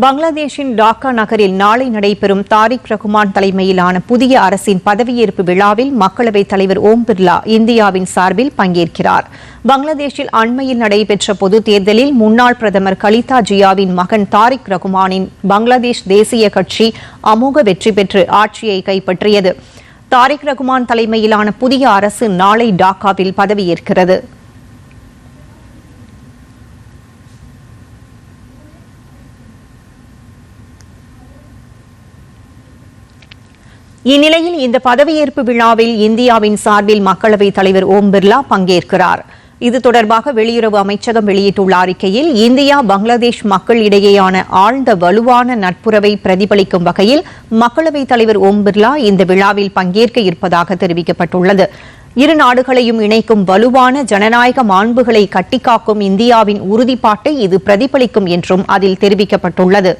பங்களாதேஷின் டாக்கா நகரில் நாளை நடைபெறும் தாரிக் ரகுமான் தலைமையிலான புதிய அரசின் பதவியேற்பு விழாவில் மக்களவைத் தலைவர் ஓம் பிர்லா இந்தியாவின் சார்பில் பங்கேற்கிறார். பங்களாதேஷில் அண்மையில் நடைபெற்ற பொதுத் தேர்தலில் முன்னாள் பிரதமர் கலிதா ஜியாவின் மகன் தாரிக் ரகுமானின் பங்களாதேஷ் தேசிய கட்சி அமோக வெற்றி பெற்று ஆட்சியை கைப்பற்றியது. தாரிக் ரகுமான் தலைமையிலான புதிய அரசு நாளை டாக்காவில் பதவியேற்கிறது. இந்நிலையில் இந்த பதவியேற்பு விழாவில் இந்தியாவின் சார்பில் மக்களவைத் தலைவர் ஓம் பிர்லா பங்கேற்கிறார். இது தொடர்பாக வெளியுறவு அமைச்சகம் வெளியிட்டுள்ள அறிக்கையில் இந்தியா பங்களாதேஷ் மக்கள் இடையேயான ஆழ்ந்த வலுவான நட்புறவை பிரதிபலிக்கும் வகையில் மக்களவைத் தலைவர் ஓம் பிர்லா இந்த விழாவில் பங்கேற்க இருப்பதாக தெரிவிக்கப்பட்டுள்ளது. இரு நாடுகளையும் இணைக்கும் வலுவான ஜனநாயக மாண்புகளை கட்டிக்காக்கும் இந்தியாவின் உறுதிப்பாட்டை இது பிரதிபலிக்கும் என்றும் அதில் தெரிவிக்கப்பட்டுள்ளது.